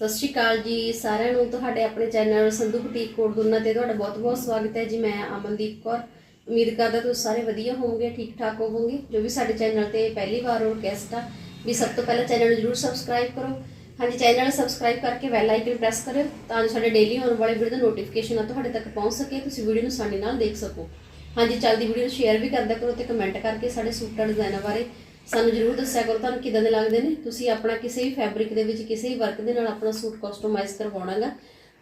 ਸਤਿ ਸ਼੍ਰੀ ਅਕਾਲ ਜੀ, ਸਾਰਿਆਂ ਨੂੰ ਤੁਹਾਡੇ ਆਪਣੇ ਚੈਨਲ ਸੰਧੂ ਬੁਟੀਕ ਕੋਟ ਗੁਰਨਾ ਤੇ ਤੁਹਾਡਾ ਬਹੁਤ-ਬਹੁਤ ਸਵਾਗਤ ਹੈ ਜੀ, ਮੈਂ ਅਮਨਦੀਪ ਕੌਰ। ਉਮੀਦ ਕਰਦਾ ਤੁਸੀਂ ਸਾਰੇ ਵਧੀਆ ਹੋਵੋਗੇ, ਠੀਕ ਠਾਕ ਹੋਵੋਗੇ, ਜੋ ਵੀ ਸਾਡੇ ਚੈਨਲ ਤੇ ਪਹਿਲੀ ਵਾਰ ਹੋ ਗੈਸਟ ਆ, ਵੀ ਸਭ ਤੋਂ ਪਹਿਲਾਂ ਚੈਨਲ ਨੂੰ ਜਰੂਰ ਸਬਸਕ੍ਰਾਈਬ ਕਰੋ। ਹਾਂਜੀ, ਚੈਨਲ ਸਬਸਕ੍ਰਾਈਬ ਕਰਕੇ ਬੈਲ ਆਈਕਨ ਪ੍ਰੈਸ ਕਰਿਓ, ਤਾਂ ਜੋ ਸਾਡੇ ਡੇਲੀ ਆਉਣ ਵਾਲੇ ਵੀਡੀਓ ਦਾ ਨੋਟੀਫਿਕੇਸ਼ਨ ਆ ਤੁਹਾਡੇ ਤੱਕ ਪਹੁੰਚ ਸਕੇ, ਤੁਸੀਂ ਵੀਡੀਓ ਨੂੰ ਸਾਡੇ ਨਾਲ ਦੇਖ ਸਕੋ। ਹਾਂਜੀ, ਚੱਲਦੀ ਵੀਡੀਓ ਨੂੰ ਸ਼ੇਅਰ ਵੀ ਕਰਦਾ ਕਰੋ ਤੇ ਕਮੈਂਟ ਕਰਕੇ ਸਾਡੇ ਸੂਟਾਂ ਡਿਜ਼ਾਈਨਾਂ ਬਾਰੇ ਸਾਨੂੰ ਜਰੂਰ ਦੱਸਿਆ ਕਰੋ, ਤੁਹਾਨੂੰ ਕਿਦਾਂ ਦੇ ਲੱਗਦੇ ਨੇ? ਤੁਸੀਂ ਆਪਣਾ ਕਿਸੇ ਵੀ ਫੈਬਰਿਕ ਦੇ ਵਿੱਚ, ਕਿਸੇ ਵੀ ਵਰਕ ਦੇ ਨਾਲ ਆਪਣਾ ਸੂਟ ਕਸਟਮਾਈਜ਼ ਕਰਵਾਉਣਾਗਾ,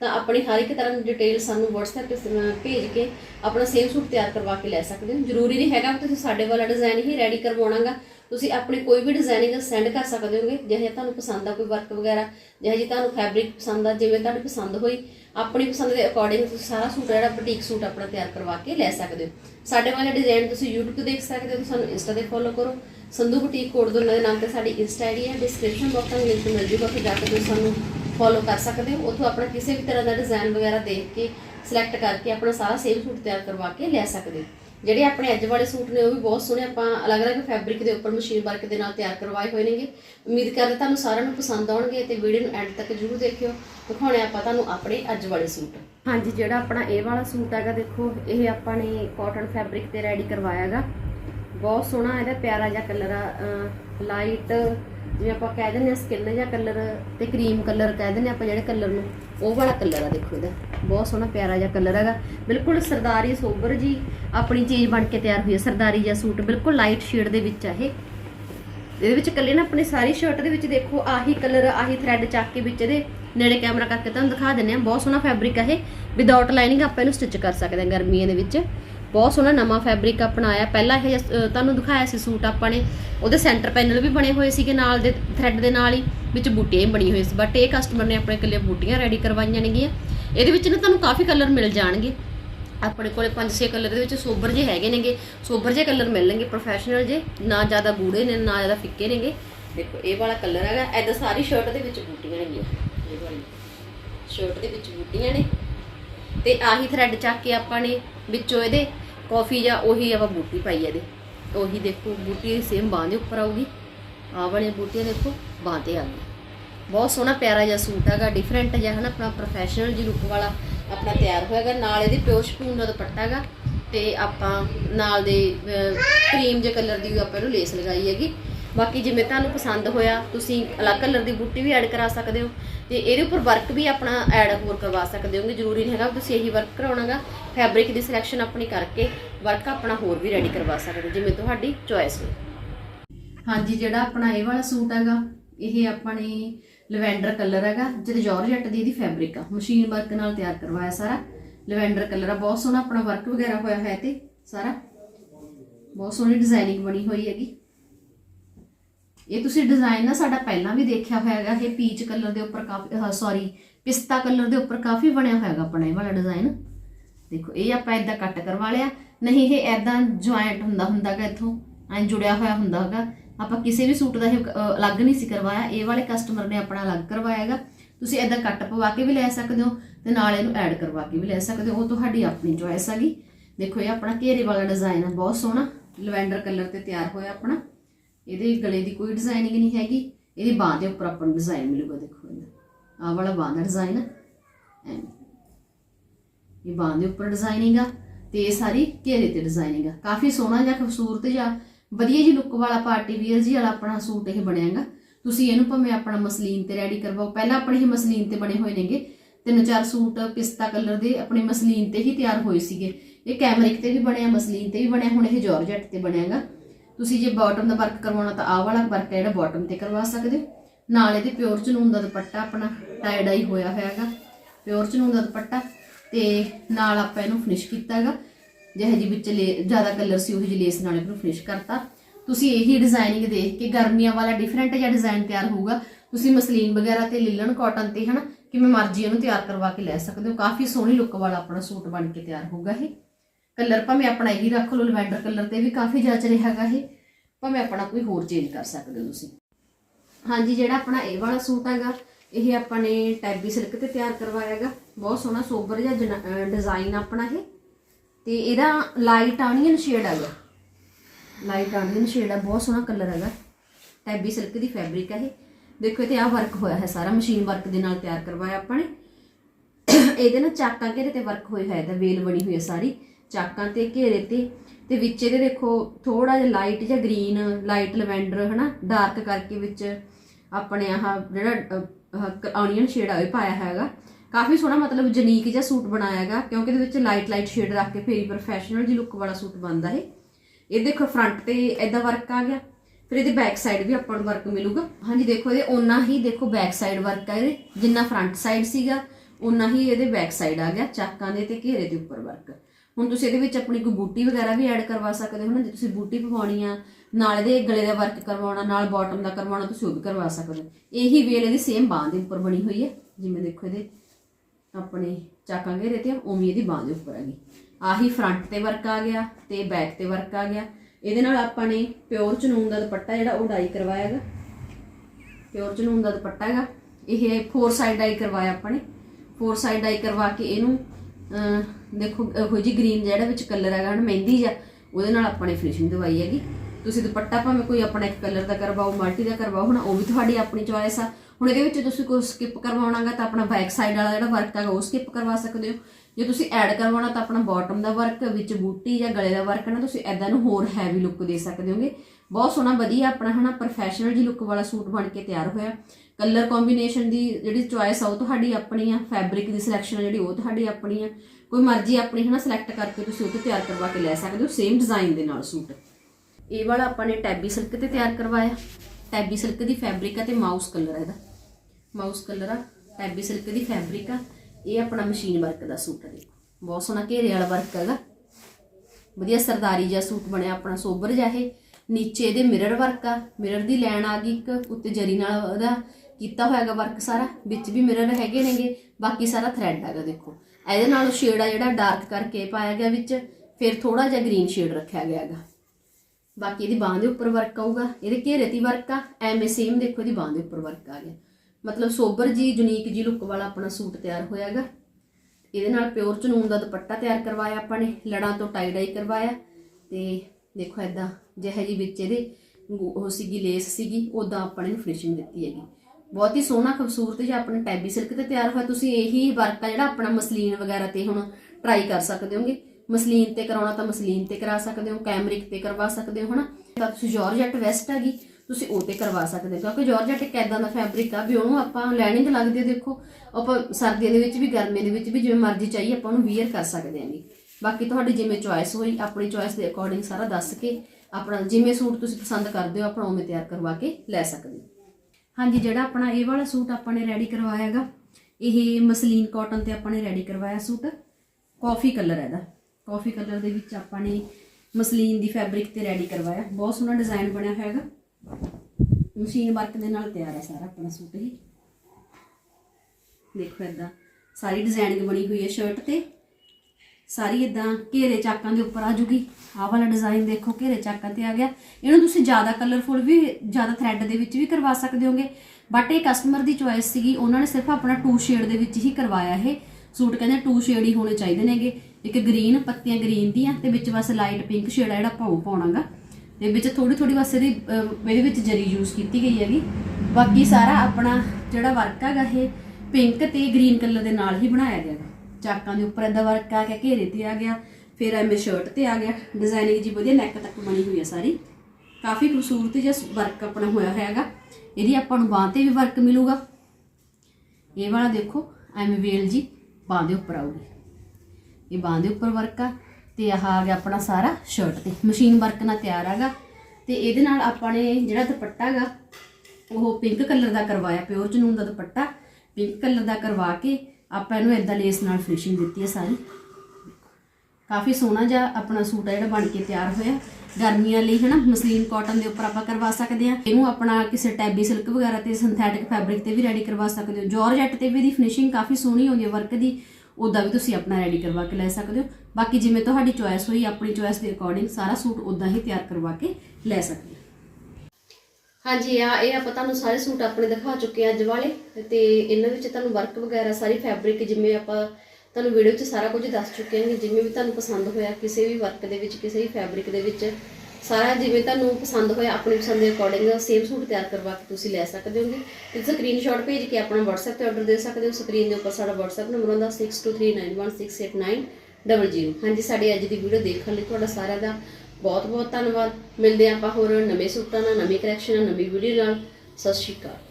ਤਾਂ ਆਪਣੀ ਹਰ ਇੱਕ ਤਰ੍ਹਾਂ ਦੀ ਡਿਟੇਲ ਸਾਨੂੰ WhatsApp ਤੇ ਭੇਜ ਕੇ ਆਪਣਾ ਸੇਮ ਸੂਟ ਤਿਆਰ ਕਰਵਾ ਕੇ ਲੈ ਸਕਦੇ ਹੋ। ਜ਼ਰੂਰੀ ਨਹੀਂ ਹੈਗਾ ਕਿ ਤੁਸੀਂ ਸਾਡੇ ਵਾਲਾ ਡਿਜ਼ਾਈਨ ਹੀ ਰੈਡੀ ਕਰਵਾਉਣਾਗਾ, ਤੁਸੀਂ ਆਪਣੇ ਕੋਈ ਵੀ ਡਿਜ਼ਾਈਨਿੰਗ ਸੈਂਡ ਕਰ ਸਕਦੇ ਹੋਗੇ, ਜਿਹੇ ਤੁਹਾਨੂੰ ਪਸੰਦ ਆ ਕੋਈ ਵਰਕ ਵਗੈਰਾ, ਜਿਹੇ ਜੀ ਤੁਹਾਨੂੰ ਫੈਬਰਿਕ ਪਸੰਦ ਆ, ਜਿਵੇਂ ਤੁਹਾਨੂੰ ਪਸੰਦ ਹੋਈ, ਆਪਣੀ ਪਸੰਦ ਦੇ ਅਕੋਰਡਿੰਗ ਤੁਸੀਂ ਸਾਰਾ ਸੂਟ, ਜਿਹੜਾ ਬੁਟੀਕ ਸੂਟ ਆਪਣਾ ਤਿਆਰ ਕਰਵਾ ਕੇ ਲੈ ਸਕਦੇ ਹੋ। ਸਾਡੇ ਵਾਲਾ ਡਿਜ਼ਾਈਨ ਤੁਸੀਂ YouTube ਤੇ ਦੇਖ ਸਕਦੇ ਹੋ ਸਾਨੂੰ ਇੰਸਟਾ ਤੇ ਫੋਲੋ ਕਰੋ। ਸੰਧੂ ਬੁਟੀਕ ਕੋਡ ਦੋ ਦੇ ਨਾਮ ਤੇ ਸਾਡੀ ਇੰਸਟਾ ਆਈਡੀ ਹੈ ਡਿਸਕ੍ਰਿਪਸ਼ਨ ਬਾਕਸ ਵਿੱਚ ਲਿੰਕ ਮਿਲ ਜੂਗਾ, ਉੱਥੇ ਜਾ ਕੇ ਤੁਸੀਂ ਸਾਨੂੰ ਫੋਲੋ ਕਰ ਸਕਦੇ ਹੋ। ਉੱਥੋਂ ਆਪਣਾ ਕਿਸੇ ਵੀ ਤਰ੍ਹਾਂ ਦਾ ਡਿਜ਼ਾਈਨ ਵਗੈਰਾ ਦੇਖ ਕੇ ਸਿਲੈਕਟ ਕਰਕੇ ਆਪਣਾ ਸਾਰਾ ਸੇਮ ਸੂਟ ਤਿਆਰ ਕਰਵਾ ਕੇ ਲੈ ਸਕਦੇ ਹੋ। ਜਿਹੜੇ ਆਪਣੇ ਅੱਜ ਵਾਲੇ ਸੂਟ ਨੇ, ਉਹ ਵੀ ਬਹੁਤ ਸੋਹਣੇ, ਆਪਾਂ ਅਲੱਗ-ਅਲੱਗ ਫੈਬਰਿਕ ਦੇ ਉੱਪਰ ਮਸ਼ੀਨ ਵਰਕ ਦੇ ਨਾਲ ਤਿਆਰ ਕਰਵਾਏ ਹੋਏ ਨੇਗੇ। ਉਮੀਦ ਕਰਦੇ ਤੁਹਾਨੂੰ ਸਾਰਿਆਂ ਨੂੰ ਪਸੰਦ ਆਉਣਗੇ ਤੇ ਵੀਡੀਓ ਨੂੰ ਐਂਡ ਤੱਕ ਜਰੂਰ ਦੇਖਿਓ। ਦਿਖਾਉਣੇ ਆਪਾਂ ਤੁਹਾਨੂੰ ਆਪਣੇ ਅੱਜ ਵਾਲੇ ਸੂਟ। ਹਾਂਜੀ, ਜਿਹੜਾ ਆਪਣਾ ਇਹ ਵਾਲਾ ਸੂਟ ਹੈਗਾ, ਦੇਖੋ, ਇਹ ਆਪਾਂ ਨੇ ਕਾਟਨ ਫੈਬਰਿਕ ਤੇ ਰੈਡੀ ਕਰਵਾਇਆ ਹੈਗਾ। ਬਹੁਤ ਸੋਹਣਾ ਇਹਦਾ ਪਿਆਰਾ ਜਿਹਾ ਕਲਰ ਆ ਲਾਈਟ ਜਿਵੇਂ ਆਪਾਂ ਕਹਿ ਦਿੰਦੇ ਆ ਸਕਿਨ ਜਿਹਾ ਕਲਰ ਤੇ ਕਰੀਮ ਕਲਰ ਕਹਿ ਦਿੰਦੇ ਆਪਾਂ ਜਿਹੜੇ ਕਲਰ ਨੂੰ, ਉਹ ਵਾਲਾ ਕਲਰ ਆ ਦੇਖੋ ਇਹਦਾ। ਬਹੁਤ ਸੋਹਣਾ ਪਿਆਰਾ ਜਿਹਾ ਕਲਰ ਹੈਗਾ। ਬਿਲਕੁਲ ਸਰਦਾਰੀ ਸੋਬਰ ਜੀ ਆਪਣੀ ਚੀਜ਼ ਬਣ ਕੇ ਤਿਆਰ ਹੋਈ ਹੈ, ਸਰਦਾਰੀ ਜਿਹਾ ਸੂਟ, ਬਿਲਕੁਲ ਲਾਈਟ ਸ਼ੇਡ ਦੇ ਵਿੱਚ ਆ ਇਹ। ਇਹਦੇ ਵਿੱਚ ਕੱਲੇ ਨਾ ਆਪਣੀ ਸਾਰੀ ਸ਼ਰਟ ਦੇ ਵਿੱਚ ਦੇਖੋ, ਆਹੀ ਕਲਰ ਆਹੀ ਥ੍ਰੈਡ ਚੱਕ ਕੇ ਵਿੱਚ ਇਹਦੇ ਨੇੜੇ ਕੈਮਰਾ ਕਰਕੇ ਤੁਹਾਨੂੰ ਦਿਖਾ ਦਿੰਦੇ ਆ ਬਹੁਤ ਸੋਹਣਾ ਫੈਬਰਿਕ ਆ ਇਹ। ਵਿਦਆਊਟ ਲਾਈਨਿੰਗ ਆਪਾਂ ਇਹਨੂੰ ਸਟਿਚ ਕਰ ਸਕਦੇ ਹਾਂ ਗਰਮੀਆਂ ਦੇ ਵਿੱਚ। ਬਹੁਤ ਸੋਹਣਾ ਨਵਾਂ ਫੈਬਰਿਕ ਆਪਣਾ ਪਹਿਲਾਂ ਇਹ ਤੁਹਾਨੂੰ ਦਿਖਾਇਆ ਸੀ ਸੂਟ ਆਪਾਂ ਨੇ। ਉਹਦੇ ਸੈਂਟਰ ਪੈਨਲ ਵੀ ਬਣੇ ਹੋਏ ਸੀਗੇ ਨਾਲ ਦੇ ਥ੍ਰੈਡ ਦੇ ਨਾਲ ਹੀ। ਵਿੱਚ ਬੂਟੀਆਂ ਬਣੀ ਹੋਈ ਸੀ। ਬਟ ਇਹ ਕਸਟਮਰ ਨੇ ਆਪਣੇ ਕੱਲੇ ਬੂਟੀਆਂ ਰੈਡੀ ਕਰਵਾਈਆਂ ਨੇਗੀਆਂ। ਇਹਦੇ ਵਿੱਚ ਨਾ ਤੁਹਾਨੂੰ ਕਾਫੀ ਕਲਰ ਮਿਲ ਜਾਣਗੇ। ਆਪਣੇ ਕੋਲੇ 5-6 ਕਲਰ ਦੇ ਵਿੱਚ ਸੋਬਰ ਜੇ ਹੈਗੇ ਨੇਗੇ। ਸੋਬਰ ਜੇ ਕਲਰ ਮਿਲਣਗੇ ਪ੍ਰੋਫੈਸ਼ਨਲ ਜੇ ਨਾ ਜ਼ਿਆਦਾ ਗੂੜੇ ਨੇ, ਨਾ ਜ਼ਿਆਦਾ ਫਿੱਕੇ ਨੇਗੇ। ਦੇਖੋ, ਇਹ ਵਾਲਾ ਕਲਰ ਹੈਗਾ। ਐਦਾਂ ਸਾਰੀ ਸ਼ਰਟ ਦੇ ਵਿੱਚ ਬੂਟੀਆਂ ਨੇਗੀਆਂ ਇਹ ਵਾਲੀ ਸ਼ਰਟ ਦੇ ਵਿੱਚ ਬੂਟੀਆਂ ਨੇ। ਤੇ ਆਹੀ ਥ੍ਰੈਡ ਚੱਕ ਕੇ ਆਪਾਂ ਨੇ ਵਿੱਚੋਂ ਇਹਦੇ ਕਾਫੀ ਜਾਂ ਉਹੀ ਆਪਾਂ ਬੂਟੀ ਪਾਈ ਇਹਦੇ। ਉਹੀ ਦੇਖੋ, ਬੂਟੀ ਸੇਮ ਬਾਂਹ ਦੇ ਉੱਪਰ ਆਊਗੀ। ਆਹ ਵਾਲੀਆਂ ਬੂਟੀਆਂ ਦੇਖੋ, ਬਾਂਹ ਤੇ ਆ ਗਈ ਬਹੁਤ ਸੋਹਣਾ ਪਿਆਰਾ ਜਿਹਾ ਸੂਟ ਹੈਗਾ ਡਿਫਰੈਂਟ ਜਿਹਾ, ਹਨਾ, ਆਪਣਾ ਪ੍ਰੋਫੈਸ਼ਨਲ ਜੀ ਲੁੱਕ ਵਾਲਾ ਆਪਣਾ ਤਿਆਰ ਹੋਇਆਗਾ ਨਾਲ ਇਹਦੀ ਪਿਓ ਸ਼ਪੂਨ ਦਾ ਦੁਪੱਟਾ ਹੈਗਾ ਤੇ ਆਪਾਂ ਨਾਲ ਦੇ ਕਰੀਮ ਜੇ ਕਲਰ ਦੀ ਵੀ ਆਪਾਂ ਇਹਨੂੰ ਲੇਸ ਲਗਾਈ ਹੈਗੀ। ਬਾਕੀ ਜਿਵੇਂ ਤੁਹਾਨੂੰ ਪਸੰਦ ਹੋਇਆ, ਤੁਸੀਂ ਅਲੱਗ ਕਲਰ ਦੀ ਬੂਟੀ ਵੀ ਐਡ ਕਰਾ ਸਕਦੇ ਹੋ। ਤੇ ਇਹਦੇ ਉੱਪਰ ਵਰਕ ਵੀ ਆਪਣਾ ਐਡ ਹੋਰ ਕਰਵਾ ਸਕਦੇ ਹੋਗੇ, ਜ਼ਰੂਰੀ ਨਹੀਂ ਹੈਗਾ, ਤੁਸੀਂ ਇਹੀ ਵਰਕ ਕਰਾਉਣਾਗਾ। ਫੈਬਰਿਕ ਦੀ ਸਿਲੈਕਸ਼ਨ ਆਪਣੀ ਕਰਕੇ ਵਰਕ ਆਪਣਾ ਹੋਰ ਵੀ ਰੈਡੀ ਕਰਵਾ ਸਕਦੇ ਹੋ, ਜਿਵੇਂ ਤੁਹਾਡੀ ਚੋਇਸ ਹੋਵੇ ਹਾਂਜੀ, ਜਿਹੜਾ ਆਪਣਾ ਇਹ ਵਾਲਾ ਸੂਟ ਹੈਗਾ, ਇਹ ਆਪਾਂ ਨੇ ਲਵੈਂਡਰ ਕਲਰ ਹੈਗਾ ਜਿਹਦੇ ਜਾਰਜੈਟ ਦੀ ਇਹਦੀ ਫੈਬਰਿਕ ਆ। ਮਸ਼ੀਨ ਵਰਕ ਨਾਲ ਤਿਆਰ ਕਰਵਾਇਆ ਸਾਰਾ। ਲਵੈਂਡਰ ਕਲਰ ਆ, ਬਹੁਤ ਸੋਹਣਾ ਆਪਣਾ ਵਰਕ ਵਗੈਰਾ ਹੋਇਆ ਹੈ ਤੇ, ਸਾਰਾ। ਬਹੁਤ ਸੋਹਣੀ ਡਿਜ਼ਾਈਨਿੰਗ ਬਣੀ ਹੋਈ ਹੈਗੀ। ਇਹ ਤੁਸੀਂ ਡਿਜ਼ਾਈਨ ਨਾ ਸਾਡਾ ਪਹਿਲਾਂ ਵੀ ਦੇਖਿਆ ਹੋਇਆ ਹੈਗਾ ਇਹ ਪੀਚ ਕਲਰ ਦੇ ਉੱਪਰ ਕਾਫੀ ਸੌਰੀ ਪਿਸਤਾ ਕਲਰ ਦੇ ਉੱਪਰ ਕਾਫੀ ਬਣਿਆ ਹੋਇਆ ਹੈਗਾ ਆਪਣਾ ਇਹ ਵਾਲਾ ਡਿਜ਼ਾਈਨ ਦੇਖੋ, ਇਹ ਆਪਾਂ ਇਦਾਂ ਕੱਟ ਕਰਵਾ ਲਿਆ। ਨਹੀਂ, ਇਹ ਐਦਾਂ ਜੁਆਇੰਟ ਹੁੰਦਾ, ਹੁੰਦਾਗਾ ਇੱਥੋਂ। ਐਂ ਜੁੜਿਆ ਹੋਇਆ ਹੁੰਦਾ ਹੈਗਾ ਆਪਾਂ ਕਿਸੇ ਵੀ ਸੂਟ ਦਾ ਇਹ ਅਲੱਗ ਨਹੀਂ ਸੀ ਕਰਵਾਇਆ। ਇਹ ਵਾਲੇ ਕਸਟਮਰ ਨੇ ਆਪਣਾ ਅਲੱਗ ਕਰਵਾਇਆ ਹੈਗਾ ਤੁਸੀਂ ਐਦਾਂ ਕੱਟ ਪਵਾ ਕੇ ਵੀ ਲੈ ਸਕਦੇ ਹੋ ਤੇ ਨਾਲ ਇਹਨੂੰ ਐਡ ਕਰਵਾ ਕੇ ਵੀ ਲੈ ਸਕਦੇ ਹੋ। ਉਹ ਤੁਹਾਡੀ ਆਪਣੀ ਚੋਇਸ ਹੈਗੀ। ਦੇਖੋ, ਇਹ ਆਪਣਾ ਘੇਰੇ ਵਾਲਾ ਡਿਜ਼ਾਈਨ ਹੈ ਬਹੁਤ ਸੋਹਣਾ। ਲਵੈਂਡਰ ਕਲਰ ਤੇ ਤਿਆਰ ਹੋਇਆ ਆਪਣਾ। ਇਹਦੇ ਗਲੇ ਦੀ ਕੋਈ ਡਿਜ਼ਾਈਨਿੰਗ ਨਹੀਂ ਹੈਗੀ, ਇਹਦੀ ਬਾਹ ਦੇ ਉੱਪਰ ਆਪਾਂ ਨੂੰ ਡਿਜ਼ਾਈਨ ਮਿਲੂਗਾ, ਦੇਖੋ ਇਹਦਾ। ਆਹ ਵਾਲਾ ਬਾਹ ਦਾ ਡਿਜ਼ਾਈਨ ਐਂ। ਇਹ ਬਾਹ ਦੇ ਉੱਪਰ ਡਿਜ਼ਾਈਨਿੰਗ ਆ ਤੇ ਇਹ ਸਾਰੀ ਘੇਰੇ ਤੇ ਡਿਜ਼ਾਈਨਿੰਗ ਆ। ਕਾਫੀ ਸੋਹਣਾ ਜਿਹਾ ਖੂਬਸੂਰਤ ਜਿਹਾ, ਵਧੀਆ ਜੀ ਲੁੱਕ ਵਾਲਾ ਪਾਰਟੀ ਵੀਅਰ ਜੀ ਵਾਲਾ ਆਪਣਾ ਸੂਟ ਇਹ ਬਣਿਆਗਾ ਤੁਸੀਂ ਇਹਨੂੰ ਭਾਵੇਂ ਆਪਣਾ ਮਸਲੀਨ ਤੇ ਰੈਡੀ ਕਰਵਾਓ। ਪਹਿਲਾਂ ਆਪਣੇ ਇਹ ਮਸਲੀਨ ਤੇ ਬਣੇ ਹੋਏ ਨੇਗੇ। ਤਿੰਨ ਚਾਰ ਸੂਟ ਪਿਸਤਾ ਕਲਰ ਦੇ ਆਪਣੇ ਮਸਲੀਨ ਤੇ ਹੀ ਤਿਆਰ ਹੋਏ ਸੀਗੇ। ਇਹ ਕੈਮਰਿਕ ਤੇ ਵੀ ਬਣਿਆ, ਮਸਲੀਨ ਤੇ ਵੀ ਬਣਿਆ, ਹੁਣ ਇਹ ਜਾਰਜੈਟ ਤੇ ਬਣਿਆਗਾ ਤੁਸੀਂ ਜੇ ਬਾਟਮ ਦਾ ਵਰਕ ਕਰਵਾਉਣਾ ਤਾਂ ਆਹ ਵਾਲਾ ਵਰਕ ਹੈ ਜਿਹੜਾ ਬਾਟਮ ਤੇ ਕਰਵਾ ਸਕਦੇ ਹੋ। ਨਾਲ ਇਹਦੇ ਪਿਓਰ ਚਨੂਨ ਦਾ ਦੁਪੱਟਾ ਆਪਣਾ ਟਾਈ ਡਾਈ ਹੋਇਆ ਹੋਇਆ ਹੈਗਾ। ਪਿਓਰ ਚਨੂਨ ਦਾ ਦੁਪੱਟਾ ਤੇ ਨਾਲ ਆਪਾਂ ਇਹਨੂੰ ਫਿਨਿਸ਼ ਕੀਤਾ ਹੈਗਾ। ਜਿਹੇ ਜੀ ਵਿੱਚ ਲੇ- ਜ਼ਿਆਦਾ ਕਲਰ ਸੀ ਉਹੀ ਜਿਹੀ ਲੇਸ ਨਾਲ ਇਹਨੂੰ ਫਿਨਿਸ਼ ਕਰਤਾ। ਤੁਸੀਂ ਇਹੀ ਡਿਜ਼ਾਈਨਿੰਗ ਦੇਖ ਕੇ ਗਰਮੀਆਂ ਵਾਲਾ ਡਿਫਰੈਂਟ ਜਿਹਾ ਡਿਜ਼ਾਈਨ ਤਿਆਰ ਹੋਊਗਾ। ਤੁਸੀਂ ਮਸਲੀਨ ਵਗੈਰਾ ਤੇ ਲਿਲਨ ਕਾਟਨ ਤੇ ਹਨਾ, ਕਿਵੇਂ ਮਰਜ਼ੀ ਇਹਨੂੰ ਤਿਆਰ ਕਰਵਾ ਕੇ ਲੈ ਸਕਦੇ ਹੋ। ਕਾਫੀ ਸੋਹਣੀ ਲੁੱਕ ਵਾਲਾ ਆਪਣਾ ਸੂਟ ਬਣ ਕੇ ਤਿਆਰ ਹੋਊਗਾ ਇਹ। ਕਲਰ ਭਾਵੇਂ ਆਪਣਾ ਇਹੀ ਰੱਖ ਲਓ, ਲਵੈਂਡਰ ਕਲਰ ਤੇ ਵੀ ਕਾਫੀ ਜੱਚ ਰਿਹਾ ਹੈਗਾ ਇਹ। ਭਾਵੇਂ ਆਪਣਾ ਕੋਈ ਹੋਰ ਚੇਂਜ ਕਰ ਸਕਦੇ ਹੋ ਤੁਸੀਂ। ਹਾਂਜੀ, ਜਿਹੜਾ ਆਪਣਾ ਇਹ ਵਾਲਾ ਸੂਟ ਹੈਗਾ, ਇਹ ਆਪਾਂ ਨੇ ਟੈਬੀ ਸਿਲਕ ਤੇ ਤਿਆਰ ਕਰਵਾਇਆ ਹੈਗਾ। ਬਹੁਤ ਸੋਹਣਾ ਸੋਬਰ ਜਿਹਾ ਡਿਜ਼ਾਈਨ ਆਪਣਾ ਇਹ। ਤੇ ਇਹਦਾ ਲਾਈਟ ਆਨੀਅਨ ਸ਼ੇਡ ਹੈਗਾ। ਲਾਈਟ ਆਨੀਅਨ ਸ਼ੇਡ ਹੈ ਬਹੁਤ ਸੋਹਣਾ ਕਲਰ ਹੈਗਾ। ਟੈਬੀ ਸਿਲਕ ਦੀ ਫੈਬਰਿਕ ਹੈ ਇਹ। ਦੇਖੋ ਇਹ ਤੇ ਆ ਵਰਕ ਹੋਇਆ ਹੈ ਸਾਰਾ ਮਸ਼ੀਨ ਵਰਕ ਦੇ ਨਾਲ ਤਿਆਰ ਕਰਵਾਇਆ ਆਪਾਂ ਨੇ। ਇਹਦੇ ਨਾਲ ਚਾਕਾਂ ਘੇਰੇ ਤੇ ਵਰਕ ਹੋਇਆ ਹੈ, ਇਹਦਾ ਵੇਲ ਬਣੀ ਹੋਈ ਹੈ ਸਾਰੀ। ਚਾਕਾਂ ਤੇ ਘੇਰੇ ਤੇ ਤੇ ਵਿੱਚ ਇਹਦੇ ਦੇਖੋ ਥੋੜਾ ਜਿਹਾ ਲਾਈਟ ਜਾਂ ਗ੍ਰੀਨ ਲਾਈਟ ਲਵੈਂਡਰ ਹਨਾ ਡਾਰਕ ਕਰਕੇ ਵਿੱਚ ਆਪਣੇ ਆਹ ਜਿਹੜਾ ਆਨੀਅਨ ਸ਼ੇਡ ਆ ਉਹ ਪਾਇਆ ਹੈਗਾ। ਕਾਫੀ ਸੋਹਣਾ ਮਤਲਬ ਜਨੀਕ ਜਿਹਾ ਸੂਟ ਬਣਾਇਆ ਹੈਗਾ, ਕਿਉਂਕਿ ਇਹਦੇ ਵਿੱਚ ਲਾਈਟ ਲਾਈਟ ਸ਼ੇਡ ਰੱਖ ਕੇ ਫੇਰੀ ਪ੍ਰੋਫੈਸ਼ਨਲ ਜੀ ਲੁੱਕ ਵਾਲਾ ਸੂਟ ਬਣਦਾ ਹੈ ਇਹ ਦੇਖੋ ਫਰੰਟ ਤੇ ਐਦਾ ਵਰਕ ਆ ਗਿਆ, ਫਿਰ ਇਹਦੇ ਬੈਕ ਸਾਈਡ ਵੀ ਆਪਾਂ ਨੂੰ ਵਰਕ ਮਿਲੂਗਾ। ਹਾਂਜੀ, ਦੇਖੋ ਇਹਦੇ ਓਨਾ ਹੀ ਦੇਖੋ ਬੈਕ ਸਾਈਡ ਵਰਕ ਆ ਇਹਦੇ, ਜਿੰਨਾ ਫਰੰਟ ਸਾਈਡ ਸੀਗਾ, ਓਨਾ ਹੀ ਇਹਦੇ ਬੈਕ ਸਾਈਡ ਆ ਗਿਆ, ਚਾਕਾਂ ਦੇ ਤੇ ਘੇਰੇ ਦੇ ਉੱਪਰ ਵਰਕ ਹੁਣ ਤੁਸੀਂ ਇਹਦੇ ਵਿੱਚ ਆਪਣੀ ਕੋਈ ਬੂਟੀ ਵਗੈਰਾ ਵੀ ਐਡ ਕਰਵਾ ਸਕਦੇ ਹੋ ਨਾ, ਜੇ ਤੁਸੀਂ ਬੂਟੀ ਪਵਾਉਣੀ ਆ, ਨਾਲ ਇਹਦੇ ਗਲੇ ਦਾ ਵਰਕ ਕਰਵਾਉਣਾ, ਨਾਲ ਬਾਟਮ ਦਾ ਕਰਵਾਉਣਾ, ਤੁਸੀਂ ਉਹ ਵੀ ਕਰਵਾ ਸਕਦੇ ਹੋ। ਇਹੀ ਵੇਲ ਇਹਦੀ ਸੇਮ ਬਾਂਹ ਦੇ ਉੱਪਰ ਬਣੀ ਹੋਈ ਹੈ। ਜਿਵੇਂ ਦੇਖੋ ਇਹਦੇ ਆਪਣੇ ਚਾਕਾਂ ਘੇਰੇ ਤੇ, ਉਵੇਂ ਇਹਦੀ ਬਾਂਹ ਦੇ ਉੱਪਰ ਆ ਗਈ। ਆਹੀ ਫਰੰਟ ਤੇ ਵਰਕ ਆ ਗਿਆ ਤੇ ਬੈਕ ਤੇ ਵਰਕ ਆ ਗਿਆ। ਇਹਦੇ ਨਾਲ ਆਪਾਂ ਨੇ ਪਿਓਰ ਚਨੂਨ ਦਾ ਦੁਪੱਟਾ ਜਿਹੜਾ ਉਹ ਡਾਈ ਕਰਵਾਇਆ ਹੈਗਾ। ਪਿਓਰ ਚਨੂਨ ਦਾ ਦੁਪੱਟਾ ਹੈਗਾ। ਇਹ ਫੋਰ ਸਾਈਡ ਡਾਈ ਕਰਵਾਇਆ ਆਪਾਂ ਨੇ। ਫੋਰ ਸਾਈਡ ਡਾਈ ਕਰਵਾ ਕੇ ਇਹਨੂੰ ਦੇਖੋ, ਇਹੋ ਜੀ ਗ੍ਰੀਨ ਜਿਹੜਾ ਵਿੱਚ ਕਲਰ ਹੈਗਾ ਹਨ ਮਹਿੰਦੀ ਜਾਂ ਉਹਦੇ ਨਾਲ ਆਪਾਂ ਨੇ ਫਿਨਿਸ਼ਿੰਗ ਦਵਾਈ ਹੈਗੀ। ਤੁਸੀਂ ਦੁਪੱਟਾ ਭਾਵੇਂ ਕੋਈ ਆਪਣਾ ਇੱਕ ਕਲਰ ਦਾ ਕਰਵਾਓ ਮਲਟੀ ਦਾ ਕਰਵਾਓ, ਹੁਣ ਉਹ ਵੀ ਤੁਹਾਡੀ ਆਪਣੀ ਚੋਇਸ ਆ। ਹੁਣ ਇਹਦੇ ਵਿੱਚ ਤੁਸੀਂ ਕੋਈ ਸਕਿਪ ਕਰਵਾਉਣਾਗਾ ਤਾਂ ਆਪਣਾ ਬੈਕ ਸਾਈਡ ਵਾਲਾ ਜਿਹੜਾ ਵਰਕ ਹੈਗਾ, ਉਹ ਸਕਿਪ ਕਰਵਾ ਸਕਦੇ ਹੋ। ਜੇ ਤੁਸੀਂ ਐਡ ਕਰਵਾਉਣਾ ਤਾਂ ਆਪਣਾ ਬਾਟਮ ਦਾ ਵਰਕ ਵਿੱਚ ਬੂਟੀ ਜਾਂ ਗਲੇ ਦਾ ਵਰਕ ਨਾ, ਤੁਸੀਂ ਐਦਾਂ ਨੂੰ ਹੋਰ ਹੈਵੀ ਲੁੱਕ ਦੇ ਸਕਦੇ ਹੋਗੇ। ਬਹੁਤ ਸੋਹਣਾ, ਵਧੀਆ ਆਪਣਾ ਹਨਾ ਪ੍ਰੋਫੈਸ਼ਨਲ ਜੀ ਲੁੱਕ ਵਾਲਾ ਸੂਟ ਬਣ ਕੇ ਤਿਆਰ ਹੋਇਆ। ਕਲਰ ਕੰਬੀਨੇਸ਼ਨ ਦੀ ਜਿਹੜੀ ਚੁਆਇਸ ਆ, ਉਹ ਤੁਹਾਡੀ ਆਪਣੀ ਆ ਫੈਬਰਿਕ ਦੀ ਸਿਲੈਕਸ਼ਨ ਆ ਜਿਹੜੀ, ਉਹ ਤੁਹਾਡੀ ਆਪਣੀ ਆ। ਕੋਈ ਮਰਜ਼ੀ ਆਪਣੀ ਹਨਾ ਸਿਲੈਕਟ ਕਰਕੇ ਤੁਸੀਂ ਉਹ ਤੇ ਤਿਆਰ ਕਰਵਾ ਕੇ ਲੈ ਸਕਦੇ ਹੋ ਸੇਮ ਡਿਜ਼ਾਈਨ ਦੇ ਨਾਲ ਸੂਟ। ਇਹ ਵਾਲਾ ਆਪਾਂ ਨੇ ਟੈਬੀ ਸਿਲਕ ਤੇ ਤਿਆਰ ਕਰਵਾਇਆ। ਟੈਬੀ ਸਿਲਕ ਦੀ ਫੈਬਰਿਕ ਆ ਤੇ ਮਾਊਸ ਕਲਰ ਆ ਇਹਦਾ। ਮਾਊਸ ਕਲਰ ਆ ਟੈਬੀ ਸਿਲਕ ਦੀ ਫੈਬਰਿਕ ਆ, ਇਹ ਆਪਣਾ ਮਸ਼ੀਨ ਵਰਕ ਦਾ ਸੂਟ ਹੈ ਬਹੁਤ ਸੋਹਣਾ ਘੇਰੇ ਵਾਲਾ ਵਰਕ ਹੈਗਾ ਵਧੀਆ ਸਰਦਾਰੀ ਜਿਹਾ ਸੂਟ ਬਣਿਆ ਆਪਣਾ ਸੋਬਰ ਜਿਹਾ ਇਹ। ਨੀਚੇ ਇਹਦੇ ਮਿਰਰ ਵਰਕ ਆ। ਮਿਰਰ ਦੀ ਲਾਈਨ ਆ ਗਈ ਇੱਕ, ਉੱਤੇ ਜਰੀ ਨਾਲ ਉਹਦਾ ਕੀਤਾ ਹੋਇਆਗਾ ਵਰਕ ਸਾਰਾ, ਵਿੱਚ ਵੀ ਮਿਰਰ ਹੈਗੇ ਨੇਗੇ, ਬਾਕੀ ਸਾਰਾ ਥ੍ਰੈਡ ਹੈਗਾ ਦੇਖੋ। ਇਹਦੇ ਨਾਲ ਸ਼ੇਡ ਆ ਜਿਹੜਾ ਡਾਰਕ ਕਰਕੇ ਪਾਇਆ ਗਿਆ ਵਿੱਚ, ਫਿਰ ਥੋੜਾ ਜਿਹਾ ਗ੍ਰੀਨ ਸ਼ੇਡ ਰੱਖਿਆ ਗਿਆ ਹੈਗਾ। ਬਾਕੀ ਇਹਦੀ ਬਾਂਹ ਦੇ ਉੱਪਰ ਵਰਕ ਆਊਗਾ, ਇਹਦੇ ਘੇਰੇ ਤੇ ਵਰਕ ਆ, ਐਵੇਂ ਸੇਮ ਦੇਖੋ ਇਹਦੀ ਬਾਂਹ ਦੇ ਉੱਪਰ ਵਰਕ ਆ ਗਿਆ। ਮਤਲਬ ਸੋਬਰ ਜੀ ਯੂਨੀਕ ਜੀ ਲੁੱਕ ਵਾਲਾ ਆਪਣਾ ਸੂਟ ਤਿਆਰ ਹੋਇਆ ਹੋਇਆਗਾ ਇਹਦੇ ਨਾਲ ਪਿਓਰ ਚਨੂਨ ਦਾ ਦੁਪੱਟਾ ਤਿਆਰ ਕਰਵਾਇਆ ਆਪਾਂ ਨੇ, ਲੜਾਂ ਤੋਂ ਟਾਈ ਡਾਈ ਕਰਵਾਇਆ। ਤੇ ਦੇਖੋ ਐਦਾਂ ਜਿਹੇ ਜੀ ਵਿੱਚ ਇਹਦੇ ਗੋ- ਉਹ ਸੀਗੀ ਲੇਸ ਸੀਗੀ ਉਦਾਂ ਆਪਾਂ ਨੇ ਫਿਨਿਸ਼ਿੰਗ ਦਿੱਤੀ ਹੈਗੀ। ਬਹੁਤ ਹੀ ਸੋਹਣਾ, ਖੂਬਸੂਰਤ ਜਿਹਾ ਆਪਣਾ ਟੈਬੀ ਸਿਲਕ ਤੇ ਤਿਆਰ ਹੋਇਆ। ਤੁਸੀਂ ਇਹੀ ਵਰਕ ਆ ਜਿਹੜਾ ਆਪਣਾ ਮਸਲੀਨ ਵਗੈਰਾ ਤੇ ਹੁਣ ਟਰਾਈ ਕਰ ਸਕਦੇ ਹੋਗੇ। ਮਸਲੀਨ ਤੇ ਕਰਾਉਣਾ ਤਾਂ ਮਸਲੀਨ ਤੇ ਕਰਾ ਸਕਦੇ ਹੋ, ਕੈਮਰਿਕ ਤੇ ਕਰਵਾ ਸਕਦੇ ਹੋ, ਹਨਾ? ਤਾਂ ਤੁਸੀਂ ਜਾਰਜਟ ਵੈਸਟ ਹੈਗੀ ਤੁਸੀਂ ਉਹ ਤੇ ਕਰਵਾ ਸਕਦੇ ਹੋ। ਕਿਉਂਕਿ ਜਾਰਜਟ ਇੱਕ ਐਦਾਂ ਦਾ ਫੈਬਰਿਕ ਆ ਵੀ ਉਹਨੂੰ ਆਪਾਂ ਲੈਣੀ ਤਾਂ ਲੱਗਦੀ ਆ ਦੇਖੋ। ਆਪਾਂ ਸਰਦੀਆਂ ਦੇ ਵਿੱਚ ਵੀ, ਗਰਮੀਆਂ ਦੇ ਵਿੱਚ ਵੀ ਜਿਵੇਂ ਮਰਜ਼ੀ ਚਾਹੀਏ, ਆਪਾਂ ਉਹਨੂੰ ਵੀਅਰ ਕਰ ਸਕਦੇ ਆਂਗੇ ਬਾਕੀ ਤੁਹਾਡੀ ਜਿਵੇਂ ਚੁਆਇਸ ਹੋਈ, ਆਪਣੀ ਚੁਆਇਸ ਦੇ ਅਕੋਰਡਿੰਗ ਸਾਰਾ ਦੱਸ ਕੇ ਆਪਣਾ ਜਿਵੇਂ ਸੂਟ ਤੁਸੀਂ ਪਸੰਦ ਕਰਦੇ ਹੋ ਆਪਣਾ ਉਵੇਂ ਤਿਆਰ ਕਰਵਾ ਕੇ ਲੈ ਸਕਦੇ ਹੋ। ਹਾਂਜੀ, ਜਿਹੜਾ ਆਪਣਾ ਇਹ ਵਾਲਾ ਸੂਟ ਆਪਾਂ ਨੇ ਰੈਡੀ ਕਰਵਾਇਆ ਹੈਗਾ, ਇਹ ਮਸਲੀਨ ਕਾਟਨ ਤੇ ਆਪਾਂ ਨੇ ਰੈਡੀ ਕਰਵਾਇਆ ਸੂਟ। ਕਾਫੀ ਕਲਰ ਹੈ ਇਹਦਾ। ਕਾਫੀ ਕਲਰ ਦੇ ਵਿੱਚ ਆਪਾਂ ਨੇ ਮਸਲੀਨ ਦੀ ਫੈਬਰਿਕ ਤੇ ਰੈਡੀ ਕਰਵਾਇਆ। ਬਹੁਤ ਸੋਹਣਾ ਡਿਜ਼ਾਈਨ ਬਣਿਆ ਹੋਇਆ ਹੈਗਾ। ਮਸ਼ੀਨ ਵਰਕ ਦੇ ਨਾਲ ਤਿਆਰ ਹੈ ਸਾਰਾ ਆਪਣਾ ਸੂਟ ਇਹ। ਦੇਖੋ ਇਦਾਂ ਸਾਰੀ ਡਿਜ਼ਾਈਨਿੰਗ ਬਣੀ ਹੋਈ ਹੈ ਸ਼ਰਟ ਤੇ। ਸਾਰੀ ਇਦਾਂ ਘੇਰੇ ਚਾਕਾਂ ਦੇ ਉੱਪਰ ਆ ਜੂਗੀ। ਆਹ ਵਾਲਾ ਡਿਜ਼ਾਈਨ ਦੇਖੋ, ਘੇਰੇ ਚਾਕਾਂ ਤੇ ਆ ਗਿਆ। ਇਹਨੂੰ ਤੁਸੀਂ ਜ਼ਿਆਦਾ ਕਲਰਫੁਲ ਵੀ, ਜ਼ਿਆਦਾ ਥ੍ਰੈਡ ਦੇ ਵਿੱਚ ਵੀ ਕਰਵਾ ਸਕਦੇ ਹੋਗੇ। ਬਟ ਇਹ ਕਸਟਮਰ ਦੀ ਚੁਆਇਸ ਸੀਗੀ। ਉਹਨਾਂ ਨੇ ਸਿਰਫ ਆਪਣਾ ਟੂ ਸ਼ੇਡ ਦੇ ਵਿੱਚ ਹੀ ਕਰਵਾਇਆ ਇਹ। ਸੂਟ ਕਹਿੰਦੇ ਟੂ ਸ਼ੇਡ ਹੀ ਹੋਣੇ ਚਾਹੀਦੇ ਨੇਗੇ। ਇੱਕ ਗ੍ਰੀਨ ਪੱਤੀਆਂ ਗ੍ਰੀਨ ਦੀਆਂ ਤੇ ਵਿੱਚ ਬਸ ਲਾਈਟ ਪਿੰਕ ਸ਼ੇਡ ਆ ਜਿਹੜਾ ਪਾਉ ਪਾਉਣਾਗਾ। ਤੇ ਵਿੱਚ ਥੋੜੀ ਥੋੜੀ ਬਸ ਇਹਦੀ ਇਹਦੇ ਵਿੱਚ ਜਰੀ ਯੂਜ਼ ਕੀਤੀ ਗਈ ਹੈਗੀ। ਬਾਕੀ ਸਾਰਾ ਆਪਣਾ ਜਿਹੜਾ ਵਰਕ ਹੈਗਾ ਇਹ ਪਿੰਕ ਤੇ ਗ੍ਰੀਨ ਕਲਰ ਦੇ ਨਾਲ ਹੀ ਬਣਾਇਆ ਗਿਆ ਹੈਗਾ। ਚਾਕਾਂ ਦੇ ਉੱਪਰ ਏਦਾਂ ਵਰਕ ਆ ਗਿਆ ਘੇਰੇ ਤੇ ਆ ਗਿਆ, ਫਿਰ ਐਵੇਂ ਸ਼ਰਟ ਤੇ ਆ ਗਿਆ। ਡਿਜ਼ਾਈਨਿੰਗ ਜੀ ਵਧੀਆ ਨੈਕ ਤੱਕ ਬਣੀ ਹੋਈ ਹੈ ਸਾਰੀ। ਕਾਫੀ ਖੂਬਸੂਰਤ ਜਿਹਾ ਵਰਕ ਆਪਣਾ ਹੋਇਆ ਹੈਗਾ ਇਹਦੀ ਆਪਾਂ ਨੂੰ ਬਾਂਹ ਤੇ ਵੀ ਵਰਕ ਮਿਲੂਗਾ। ਇਹ ਵਾਲਾ ਦੇਖੋ, ਐਵੇਂ ਵੇਲ ਜੀ ਬਾਂਹ ਦੇ ਉੱਪਰ ਆਊਗੀ। ਇਹ ਬਾਂਹ ਦੇ ਉੱਪਰ ਵਰਕ ਆ ਤੇ ਆਹ ਆ ਗਿਆ ਆਪਣਾ ਸਾਰਾ ਸ਼ਰਟ ਤੇ। ਮਸ਼ੀਨ ਵਰਕ ਨਾਲ ਤਿਆਰ ਹੈਗਾ ਤੇ ਇਹਦੇ ਨਾਲ ਆਪਾਂ ਨੇ ਜਿਹੜਾ ਦੁਪੱਟਾ ਹੈਗਾ ਉਹ ਪਿੰਕ ਕਲਰ ਦਾ ਕਰਵਾਇਆ ਪਿਓਰ ਜਨੂਨ ਦਾ ਦੁਪੱਟਾ। ਪਿੰਕ ਕਲਰ ਦਾ ਕਰਵਾ ਕੇ ਆਪਾਂ ਇਹਨੂੰ ਇਦਾਂ ਲੇਸ ਨਾਲ ਫਿਨਿਸ਼ਿੰਗ ਦਿੱਤੀ ਹੈ ਸਾਰੀ। ਕਾਫੀ ਸੋਹਣਾ ਜਿਹਾ ਆਪਣਾ ਸੂਟ ਆ ਜਿਹੜਾ ਬਣ ਕੇ ਤਿਆਰ ਹੋਇਆ। ਗਰਮੀਆਂ ਲਈ ਹਨਾ, ਮਸਲੀਨ ਕਾਟਨ ਦੇ ਉੱਪਰ ਆਪਾਂ ਕਰਵਾ ਸਕਦੇ ਆ ਇਹਨੂੰ ਆਪਣਾ ਕਿਸੇ ਟੈਬੀ ਸਿਲਕ ਵਗੈਰਾ ਤੇ ਸਿੰਥੈਟਿਕ ਫੈਬਰਿਕ ਤੇ ਵੀ ਰੈਡੀ ਕਰਵਾ ਸਕਦੇ ਹੋ। ਜਾਰਜੈਟ ਤੇ ਵੀ ਇਹਦੀ ਫਿਨਿਸ਼ਿੰਗ ਕਾਫੀ ਸੋਹਣੀ ਹੁੰਦੀ ਹੈ ਵਰਕ ਦੀ। ਉਦਾਂ ਵੀ ਤੁਸੀਂ ਆਪਣਾ ਰੈਡੀ ਕਰਵਾ ਕੇ ਲੈ ਸਕਦੇ ਹੋ। ਬਾਕੀ ਜਿਵੇਂ ਤੁਹਾਡੀ ਚੋਇਸ ਹੋਈ, ਆਪਣੀ ਚੋਇਸ ਦੇ ਅਕੋਰਡਿੰਗ ਸਾਰਾ ਸੂਟ ਉਦਾਂ ਹੀ ਤਿਆਰ ਕਰਵਾ ਕੇ ਲੈ ਸਕਦੇ ਹੋ। ਹਾਂਜੀ, ਆ, ਇਹ ਆਪਾਂ ਤੁਹਾਨੂੰ ਸਾਰੇ ਸੂਟ ਆਪਣੇ ਦਿਖਾ ਚੁੱਕੇ ਆ ਅੱਜ ਵਾਲੇ ਤੇ ਇਹਨਾਂ ਵਿੱਚ ਤੁਹਾਨੂੰ ਵਰਕ ਵਗੈਰਾ, ਸਾਰੀ ਫੈਬਰਿਕ ਜਿਵੇਂ ਆਪਾਂ ਤੁਹਾਨੂੰ ਵੀਡੀਓ 'ਚ ਸਾਰਾ ਕੁਝ ਦੱਸ ਚੁੱਕੇ ਹਾਂ ਜਿਵੇਂ ਵੀ ਤੁਹਾਨੂੰ ਪਸੰਦ ਹੋਇਆ ਕਿਸੇ ਵੀ ਵਰਕ ਦੇ ਵਿੱਚ, ਕਿਸੇ ਵੀ ਫੈਬਰਿਕ ਦੇ ਵਿੱਚ, ਸਾਰਾ ਜਿਵੇਂ ਤੁਹਾਨੂੰ ਪਸੰਦ ਹੋਇਆ, ਆਪਣੀ ਪਸੰਦ ਦੇ ਅਕੋਰਡਿੰਗ ਸੇਮ ਸੂਟ ਤਿਆਰ ਕਰਵਾ ਕੇ ਤੁਸੀਂ ਲੈ ਸਕਦੇ ਹੋਗੇ ਇਸ ਸਕਰੀਨਸ਼ਾਟ ਭੇਜ ਕੇ ਆਪਣਾ WhatsApp ਤੇ ਆਰਡਰ ਦੇ ਸਕਦੇ ਹੋ ਸਕਰੀਨ ਦੇ ਉੱਪਰ ਸਾਡਾ WhatsApp ਨੰਬਰ ਹੁੰਦਾ 6239168900 ਹਾਂਜੀ, ਸਾਡੀ ਅੱਜ ਦੀ ਵੀਡੀਓ ਦੇਖਣ ਲਈ ਤੁਹਾਡਾ ਸਾਰਿਆਂ ਦਾ ਬਹੁਤ ਬਹੁਤ ਧੰਨਵਾਦ। ਮਿਲਦੇ ਹਾਂ ਆਪਾਂ ਹੋਰ ਨਵੇਂ ਸੂਟਾਂ ਨਾਲ, ਨਵੇਂ ਕਰੈਕਸ਼ਨ ਨਾਲ, ਨਵੀਂ ਵੀਡੀਓ ਨਾਲ। ਸਤਿ ਸ਼੍ਰੀ ਅਕਾਲ।